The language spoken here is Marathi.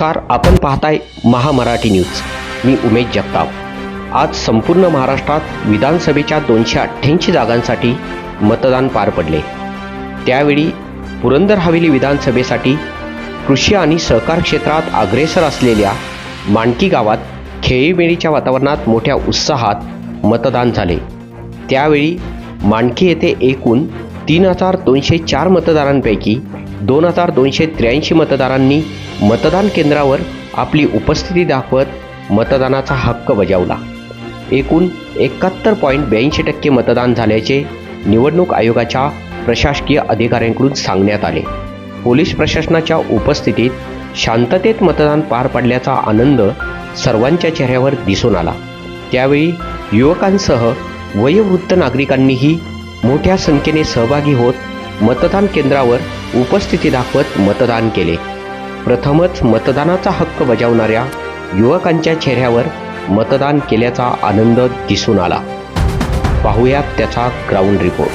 नमस्कार आपण पाहताय महामराठी न्यूज. मी उमेश जगताप. आज संपूर्ण महाराष्ट्रात विधानसभेच्या दोनशे अठ्ठ्याऐंशी जागांसाठी मतदान पार पडले. त्यावेळी पुरंदर हवेली विधानसभेसाठी कृषी आणि सहकार क्षेत्रात अग्रेसर असलेल्या मांडकी गावात खेळीमेळीच्या वातावरणात मोठ्या उत्साहात मतदान झाले. त्यावेळी मांडकी येथे एकूण तीन हजार दोनशे चार मतदारांपैकी दोन हजार दोनशे त्र्याऐंशी मतदारांनी मतदान केंद्रावर आपली उपस्थिती दाखवत मतदानाचा हक्क बजावला. एकूण एकाहत्तर पॉईंट ब्याऐंशी टक्के मतदान झाल्याचे निवडणूक आयोगाच्या प्रशासकीय अधिकाऱ्यांकडून सांगण्यात आले. पोलीस प्रशासनाच्या उपस्थितीत शांततेत मतदान पार पडल्याचा आनंद सर्वांच्या चेहऱ्यावर दिसून आला. त्यावेळी युवकांसह वयोवृद्ध नागरिकांनीही मोठ्या संख्येने सहभागी होत मतदान केंद्रावर उपस्थिती दाखवत मतदान केले. प्रथमच मतदानाचा हक्क बजावणाऱ्या युवकांच्या चेहऱ्यावर मतदान केल्याचा आनंद दिसून आला. पाहूयात त्याचा ग्राउंड रिपोर्ट